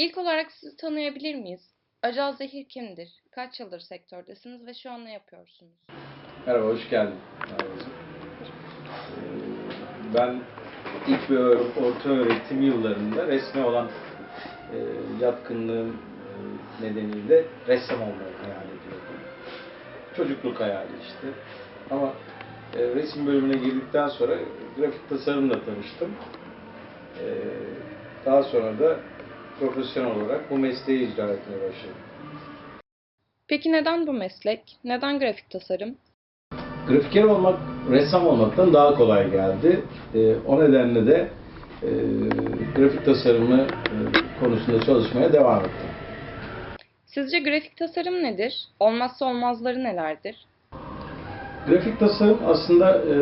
İlk olarak sizi tanıyabilir miyiz? Acal Zehir kimdir? Kaç yıldır sektördesiniz ve şu an ne yapıyorsunuz? Merhaba, hoş geldin. Ee, Ben ilk ve orta öğretim yıllarında resme olan e, yatkınlığım e, nedeniyle ressam olmayı hayal ediyordum. Çocukluk hayali işte. Ama e, resim bölümüne girdikten sonra grafik tasarımla tanıştım. Daha sonra da profesyonel olarak bu mesleği icra etmeye başladım. Peki neden bu meslek? Neden grafik tasarım? Grafiker olmak ressam olmaktan daha kolay geldi. Ee, o nedenle de e, grafik tasarımı e, konusunda çalışmaya devam ettim. Sizce grafik tasarım nedir? Olmazsa olmazları nelerdir? Grafik tasarım aslında e,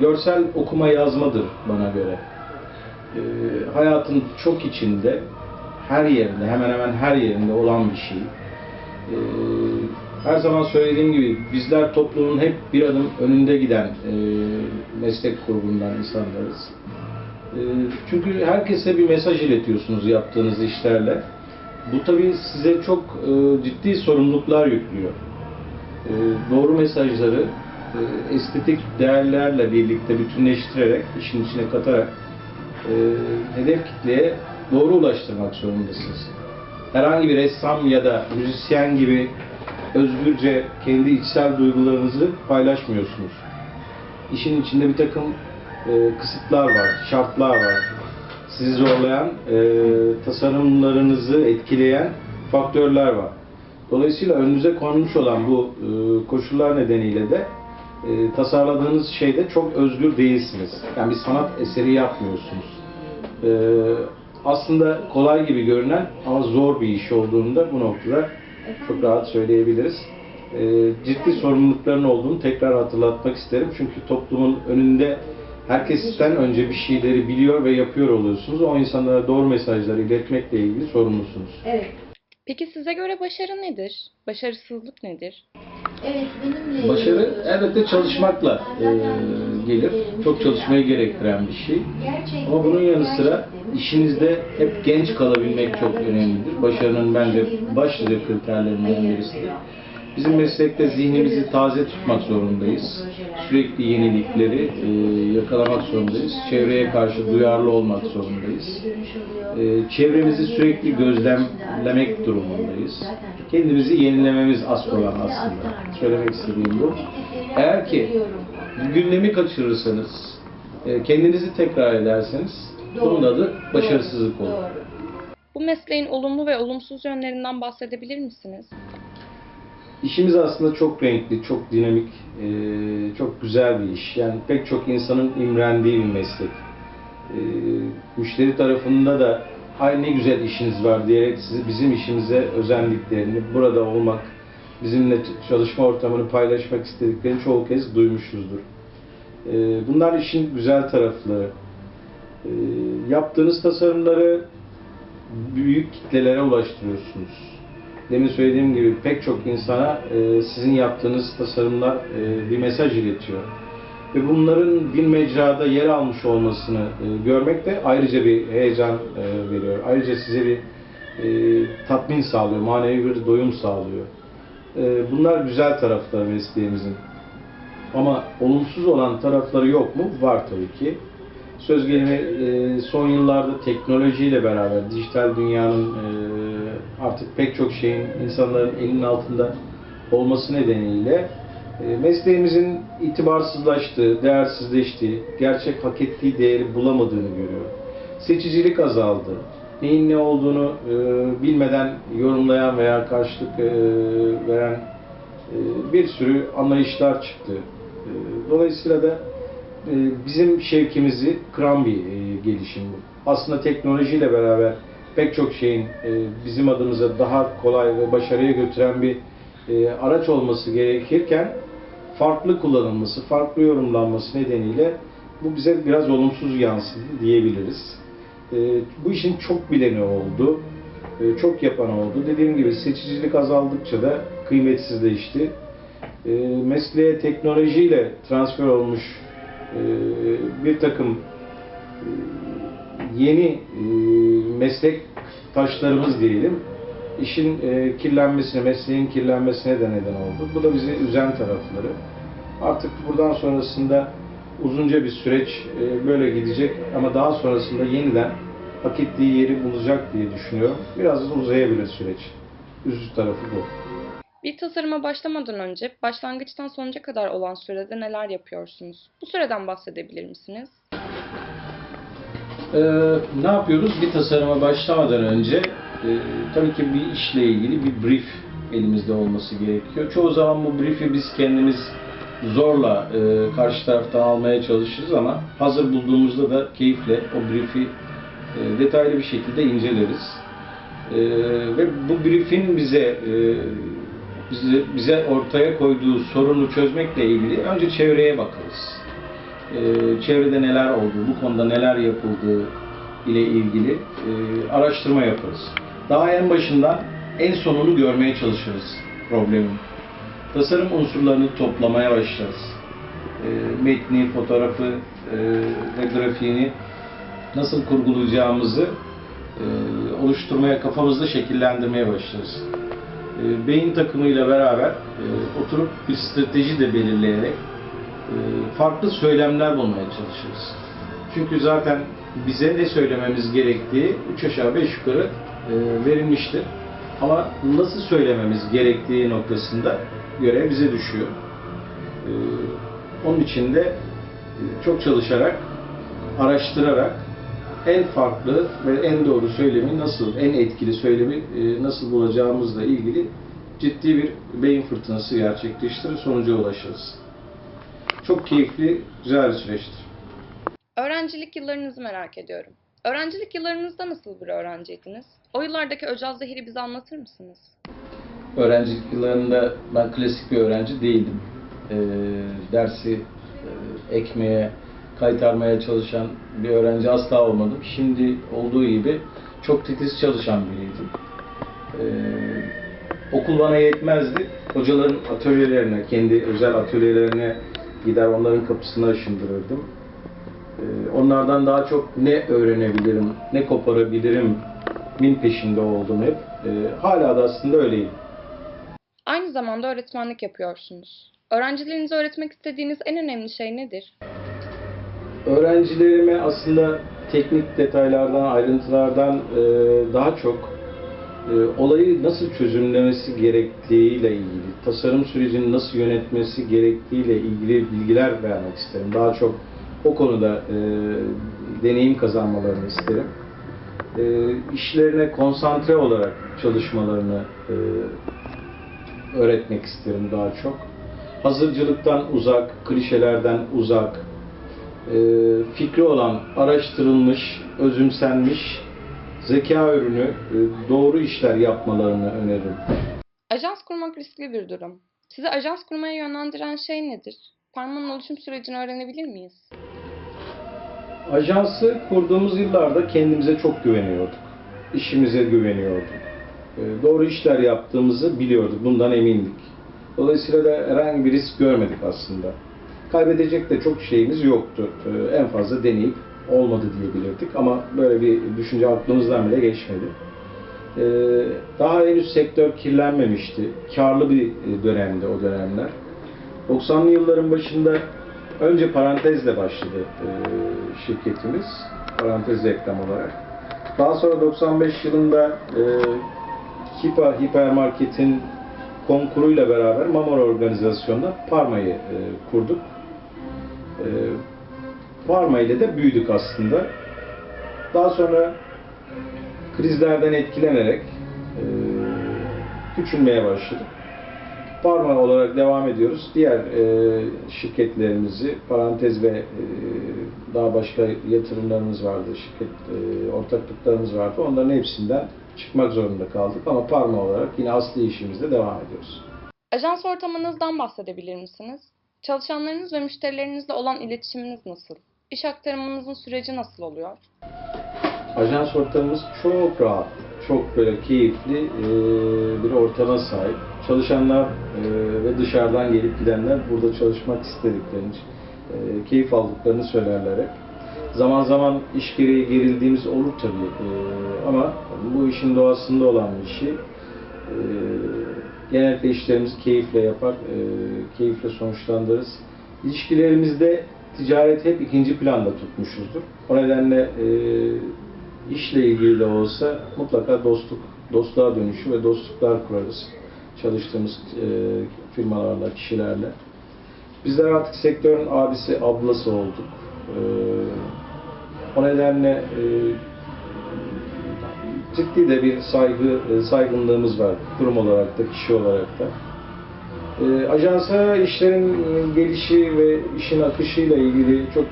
görsel okuma yazmadır bana göre. E, hayatın çok içinde, her yerinde, hemen hemen her yerinde olan bir şey. E, her zaman söylediğim gibi bizler toplumun hep bir adım önünde giden e, meslek grubundan insanlarız. E, çünkü herkese bir mesaj iletiyorsunuz yaptığınız işlerle. Bu tabii size çok e, ciddi sorumluluklar yüklüyor. E, doğru mesajları e, estetik değerlerle birlikte bütünleştirerek, işin içine katarak hedef kitleye doğru ulaştırmak zorundasınız. Herhangi bir ressam ya da müzisyen gibi özgürce kendi içsel duygularınızı paylaşmıyorsunuz. İşin içinde bir takım e, kısıtlar var, şartlar var. Sizi zorlayan, e, tasarımlarınızı etkileyen faktörler var. Dolayısıyla önünüze konmuş olan bu e, koşullar nedeniyle de e, tasarladığınız şeyde çok özgür değilsiniz. Yani bir sanat eseri yapmıyorsunuz. E, aslında kolay gibi görünen ama zor bir iş olduğunda bu noktada çok rahat söyleyebiliriz. E, ciddi sorumlulukların olduğunu tekrar hatırlatmak isterim. Çünkü toplumun önünde herkesten önce bir şeyleri biliyor ve yapıyor oluyorsunuz. O insanlara doğru mesajları iletmekle ilgili sorumlusunuz. Evet. Peki size göre başarı nedir? Başarısızlık nedir? Başarı elbette çalışmakla e, gelir. Çok çalışmayı gerektiren bir şey. Ama bunun yanı sıra işinizde hep genç kalabilmek çok önemlidir. Başarının bence başlıca kriterlerinden birisidir. Bizim meslekte zihnimizi taze tutmak zorundayız. Sürekli yenilikleri e, yakalamak zorundayız. Çevreye karşı duyarlı olmak zorundayız. E, çevremizi sürekli gözlemlemek durumundayız. Kendimizi yenilememiz asıl olan aslında. Söylemek istediğim bu. Eğer ki gündemi kaçırırsanız, e, kendinizi tekrar ederseniz bunun adı başarısızlık olur. Bu mesleğin olumlu ve olumsuz yönlerinden bahsedebilir misiniz? İşimiz aslında çok renkli, çok dinamik, e, çok güzel bir iş. Yani pek çok insanın imrendiği bir meslek. E, müşteri tarafında da ay ne güzel işiniz var diyerek sizi, bizim işimize özendiklerini, burada olmak, bizimle çalışma ortamını paylaşmak istediklerini çoğu kez duymuşuzdur. E, bunlar işin güzel tarafları. Yaptığınız tasarımları büyük kitlelere ulaştırıyorsunuz. Demin söylediğim gibi pek çok insana e, sizin yaptığınız tasarımlar e, bir mesaj iletiyor. Ve bunların bir mecrada yer almış olmasını e, görmek de ayrıca bir heyecan e, veriyor. Ayrıca size bir e, tatmin sağlıyor, manevi bir doyum sağlıyor. E, bunlar güzel taraflar mesleğimizin. Ama olumsuz olan tarafları yok mu? Var tabii ki. Söz gelimi e, son yıllarda teknolojiyle beraber dijital dünyanın e, artık pek çok şeyin insanların elinin altında olması nedeniyle e, mesleğimizin itibarsızlaştığı, değersizleştiği, gerçek hak ettiği değeri bulamadığını görüyor. Seçicilik azaldı. Neyin ne olduğunu e, bilmeden yorumlayan veya karşılık e, veren bir sürü anlayışlar çıktı. Dolayısıyla da bizim şevkimizi kıran bir e, gelişim. Aslında teknolojiyle beraber pek çok şeyin e, bizim adımıza daha kolay ve başarıya götüren bir e, araç olması gerekirken farklı kullanılması, farklı yorumlanması nedeniyle bu bize biraz olumsuz yansıdı diyebiliriz. E, Bu işin çok bileni oldu, çok yapan oldu. Dediğim gibi seçicilik azaldıkça da kıymetsizleşti. Mesleğe teknolojiyle transfer olmuş bir takım yeni e, meslek taşlarımız diyelim işin e, kirlenmesine, mesleğin kirlenmesine de neden oldu. Bu da bizi üzen tarafları. Artık buradan sonrasında uzunca bir süreç e, böyle gidecek ama daha sonrasında yeniden hak ettiği yeri bulacak diye düşünüyorum. Biraz da uzayabilir süreç. Üzücü tarafı bu. Bir tasarıma başlamadan önce başlangıçtan sonuca kadar olan sürede neler yapıyorsunuz? Bu süreden bahsedebilir misiniz? Ee, ne yapıyoruz? Bir tasarıma başlamadan önce e, tabii ki bir işle ilgili bir brief elimizde olması gerekiyor. Çoğu zaman bu brief'i biz kendimiz zorla e, karşı taraftan almaya çalışırız ama hazır bulduğumuzda da keyifle o brief'i e, detaylı bir şekilde inceleriz. E, ve bu brief'in bize e, bize, bize ortaya koyduğu sorunu çözmekle ilgili önce çevreye bakarız e, çevrede neler olduğu, bu konuda neler yapıldığı ile ilgili e, araştırma yaparız. Daha en başından en sonunu görmeye çalışırız problemin. Tasarım unsurlarını toplamaya başlarız. E, metni, fotoğrafı e, ve grafiğini nasıl kurgulayacağımızı oluşturmaya, kafamızda şekillendirmeye başlarız. Beyin takımıyla beraber oturup bir strateji de belirleyerek farklı söylemler bulmaya çalışırız. Çünkü zaten bize ne söylememiz gerektiği üç aşağı beş yukarı e, verilmiştir. Ama nasıl söylememiz gerektiği noktasında görev bize düşüyor. E, Onun için de e, çok çalışarak, araştırarak en farklı ve en doğru söylemi nasıl, en etkili söylemi e, nasıl bulacağımızla ilgili ciddi bir beyin fırtınası gerçekleştirir, sonuca ulaşırız. Çok keyifli, güzel bir süreçtir. Öğrencilik yıllarınızı merak ediyorum. Öğrencilik yıllarınızda nasıl bir öğrenciydiniz? O yıllardaki Öcal Zehir'i bize anlatır mısınız? Öğrencilik yıllarında ben klasik bir öğrenci değildim. Ee, dersi e, ekmeye, kaytarmaya çalışan bir öğrenci asla olmadım. Şimdi olduğu gibi çok titiz çalışan biriydim. Ee, okul bana yetmezdi. Hocaların atölyelerine, kendi özel atölyelerine gider onların kapısını aşındırırdım. Ee, onlardan daha çok ne öğrenebilirim, ne koparabilirim min peşinde oldum hep. Ee, hala da aslında öyleyim. Aynı zamanda öğretmenlik yapıyorsunuz. Öğrencilerinize öğretmek istediğiniz en önemli şey nedir? Öğrencilerime aslında teknik detaylardan, ayrıntılardan e, daha çok e, olayı nasıl çözümlemesi gerektiğiyle ilgili, tasarım sürecini nasıl yönetmesi gerektiğiyle ilgili bilgiler vermek isterim. Daha çok o konuda e, deneyim kazanmalarını isterim. E, işlerine konsantre olarak çalışmalarını e, öğretmek isterim daha çok. Hazırcılıktan uzak, klişelerden uzak, e, fikri olan, araştırılmış, özümsenmiş zeka ürünü e, doğru işler yapmalarını öneririm. Ajans kurmak riskli bir durum. Sizi ajans kurmaya yönlendiren şey nedir? Parmağın oluşum sürecini öğrenebilir miyiz? Ajansı kurduğumuz yıllarda kendimize çok güveniyorduk. İşimize güveniyorduk. E, Doğru işler yaptığımızı biliyorduk, bundan emindik. Dolayısıyla da herhangi bir risk görmedik aslında. Kaybedecek de çok şeyimiz yoktu. E, En fazla deneyip olmadı diyebilirdik ama böyle bir düşünce aklımızdan bile geçmedi. E, Daha henüz sektör kirlenmemişti. Karlı bir dönemdi o dönemler. 90'lı yılların başında önce parantezle başladı e, şirketimiz. Parantez reklam olarak. Daha sonra 95 yılında e, Hipa Hipermarket'in konkuruyla beraber Mamor organizasyonunda Parma'yı e, kurduk. E, Parma ile de büyüdük aslında. Daha sonra krizlerden etkilenerek e, küçülmeye başladık. Parma olarak devam ediyoruz. Diğer e, şirketlerimizi, parantez ve e, daha başka yatırımlarımız vardı, şirket e, ortaklıklarımız vardı. Onların hepsinden çıkmak zorunda kaldık ama Parma olarak yine asli işimizde devam ediyoruz. Ajans ortamınızdan bahsedebilir misiniz? Çalışanlarınız ve müşterilerinizle olan iletişiminiz nasıl? İş aktarımınızın süreci nasıl oluyor? Ajans ortamımız çok rahat, çok böyle keyifli e, bir ortama sahip. Çalışanlar e, ve dışarıdan gelip gidenler burada çalışmak istediklerini, e, keyif aldıklarını söylerler hep. Zaman zaman iş gereği gerildiğimiz olur tabii. Ama bu işin doğasında olan bir şey. Genellikle işlerimizi keyifle yapar, keyifle sonuçlandırırız. İlişkilerimizde ticaret hep ikinci planda tutmuşuzdur. O nedenle e, işle ilgili de olsa mutlaka dostluk, dostluğa dönüşü ve dostluklar kurarız. Çalıştığımız e, firmalarla, kişilerle. Bizler artık sektörün abisi, ablası olduk. E, o nedenle e, ciddi de bir saygı, e, saygınlığımız var kurum olarak da, kişi olarak da. E, ajansa işlerin gelişi ve işin akışıyla ilgili çok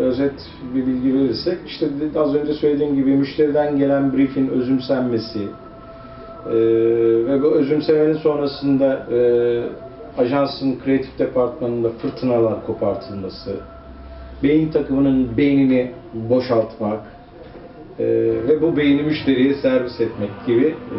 özet bir bilgi verirsek, işte az önce söylediğim gibi müşteriden gelen briefin özümsenmesi e, ve bu özümsemenin sonrasında e, ajansın kreatif departmanında fırtınalar kopartılması, beyin takımının beynini boşaltmak e, ve bu beyni müşteriye servis etmek gibi e,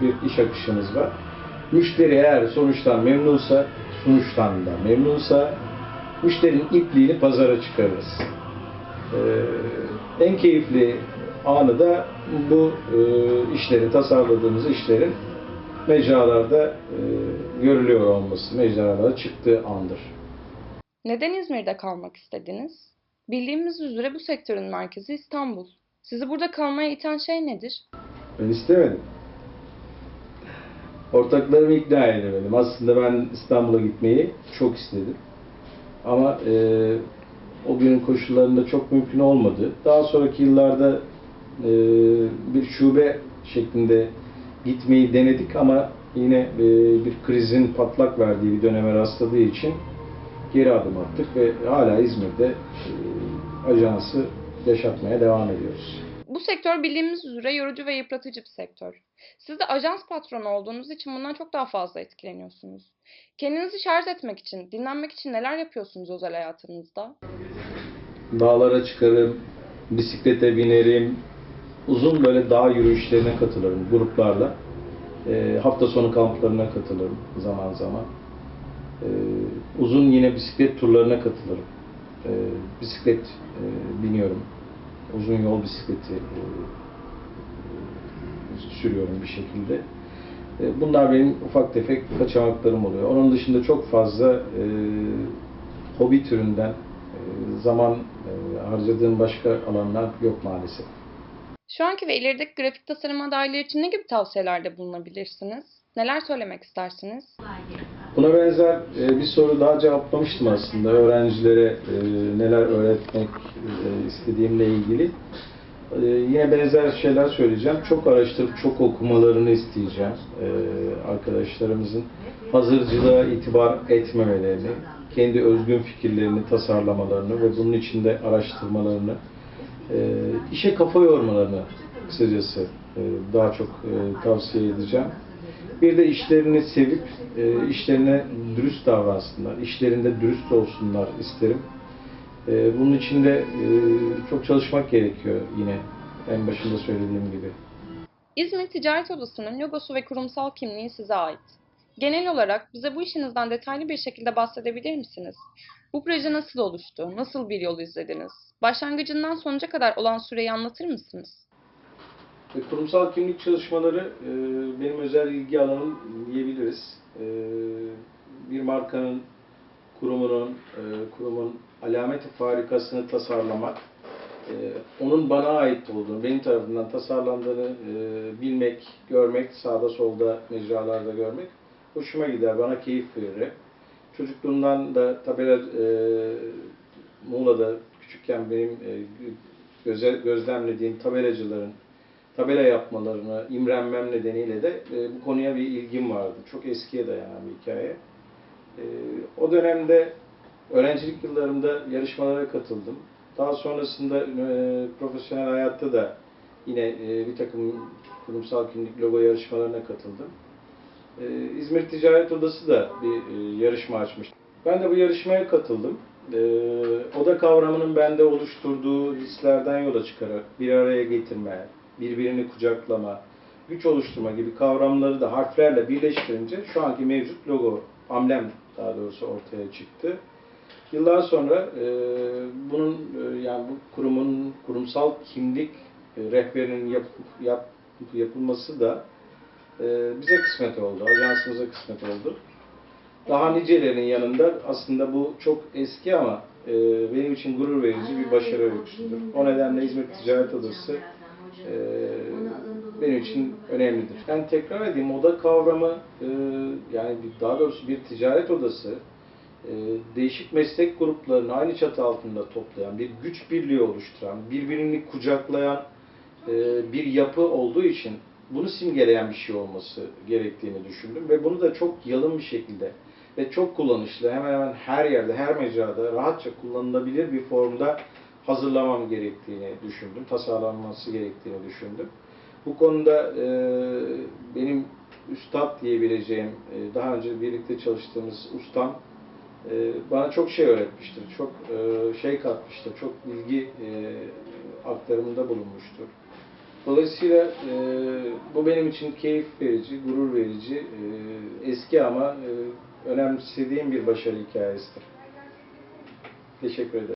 bir iş akışımız var. Müşteri eğer sonuçtan memnunsa, sonuçtan da memnunsa müşterinin ipliğini pazara çıkarırız. Ee, en keyifli anı da bu e, işleri, tasarladığımız işlerin mecralarda e, görülüyor olması, mecralara çıktığı andır. Neden İzmir'de kalmak istediniz? Bildiğimiz üzere bu sektörün merkezi İstanbul. Sizi burada kalmaya iten şey nedir? Ben istemedim. Ortaklarımı ikna edemedim. Aslında ben İstanbul'a gitmeyi çok istedim. Ama e, o günün koşullarında çok mümkün olmadı. Daha sonraki yıllarda e, bir şube şeklinde gitmeyi denedik ama yine e, bir krizin patlak verdiği bir döneme rastladığı için geri adım attık ve hala İzmir'de e, ajansı yaşatmaya devam ediyoruz. Bu sektör bildiğimiz üzere yorucu ve yıpratıcı bir sektör. Siz de ajans patronu olduğunuz için bundan çok daha fazla etkileniyorsunuz. Kendinizi şarj etmek için, dinlenmek için neler yapıyorsunuz özel hayatınızda? dağlara çıkarım, bisiklete binerim, uzun böyle dağ yürüyüşlerine katılırım gruplarla. Ee, hafta sonu kamplarına katılırım zaman zaman. Ee, uzun yine bisiklet turlarına katılırım. Ee, bisiklet e, biniyorum. Uzun yol bisikleti e, e, sürüyorum bir şekilde. E, Bunlar benim ufak tefek kaçamaklarım oluyor. Onun dışında çok fazla e, hobi türünden e, zaman e, harcadığım başka alanlar yok maalesef. Şu anki ve ilerideki grafik tasarım adayları için ne gibi tavsiyelerde bulunabilirsiniz? Neler söylemek istersiniz? Buna benzer e, bir soru daha cevaplamıştım aslında öğrencilere e, neler öğretmek istediğimle ilgili. E, Yine benzer şeyler söyleyeceğim. Çok araştırıp çok okumalarını isteyeceğim e, arkadaşlarımızın. Hazırcılığa itibar etmemelerini, kendi özgün fikirlerini tasarlamalarını ve bunun içinde araştırmalarını, e, işe kafa yormalarını kısacası daha çok e, tavsiye edeceğim. Bir de işlerini sevip e, işlerine dürüst davransınlar, işlerinde dürüst olsunlar isterim. E, bunun için de e, çok çalışmak gerekiyor yine en başında söylediğim gibi. İzmir Ticaret Odası'nın logosu ve kurumsal kimliği size ait. Genel olarak bize bu işinizden detaylı bir şekilde bahsedebilir misiniz? Bu proje nasıl oluştu? Nasıl bir yol izlediniz? Başlangıcından sonuca kadar olan süreyi anlatır mısınız? E, Kurumsal kimlik çalışmaları e, benim özel ilgi alanım diyebiliriz. E, bir markanın, kurumunun, kurumun alameti farikasını tasarlamak, e, onun bana ait olduğunu, benim tarafından tasarlandığını e, bilmek, görmek, sağda solda mecralarda görmek hoşuma gider, bana keyif verir. Çocukluğumdan da tabela e, Muğla'da küçükken benim e, göze, gözlemlediğim tabelacıların tabela yapmalarını imrenmem nedeniyle de e, bu konuya bir ilgim vardı. Çok eskiye dayanan bir hikaye. E, o dönemde öğrencilik yıllarımda yarışmalara katıldım. Daha sonrasında e, profesyonel hayatta da yine e, bir takım kurumsal kimlik logo yarışmalarına katıldım. E, İzmir Ticaret Odası da bir e, yarışma açmış. Ben de bu yarışmaya katıldım. E, oda kavramının bende oluşturduğu hislerden yola çıkarak bir araya getirme, birbirini kucaklama, güç oluşturma gibi kavramları da harflerle birleştirince şu anki mevcut logo, amblem daha doğrusu ortaya çıktı. Yıllar sonra e, bunun e, yani bu kurumun kurumsal kimlik e, rehberinin yap, yap, yapılması da e, bize kısmet oldu, ajansımıza kısmet oldu. Daha nicelerinin yanında aslında bu çok eski ama e, benim için gurur verici bir başarı öyküsüdür. O nedenle İzmir Ticaret Odası e, benim için önemlidir. Yani tekrar edeyim oda kavramı e, yani daha doğrusu bir ticaret odası değişik meslek gruplarını aynı çatı altında toplayan, bir güç birliği oluşturan, birbirini kucaklayan e, bir yapı olduğu için bunu simgeleyen bir şey olması gerektiğini düşündüm ve bunu da çok yalın bir şekilde ve çok kullanışlı hemen hemen her yerde, her mecrada rahatça kullanılabilir bir formda hazırlamam gerektiğini düşündüm, tasarlanması gerektiğini düşündüm. Bu konuda e, benim üstad diyebileceğim, e, daha önce birlikte çalıştığımız ustam e, bana çok şey öğretmiştir, çok e, şey katmıştır, çok bilgi e, aktarımında bulunmuştur. Dolayısıyla e, bu benim için keyif verici, gurur verici, eski ama önemsediğim bir başarı hikayesidir. Teşekkür ederim.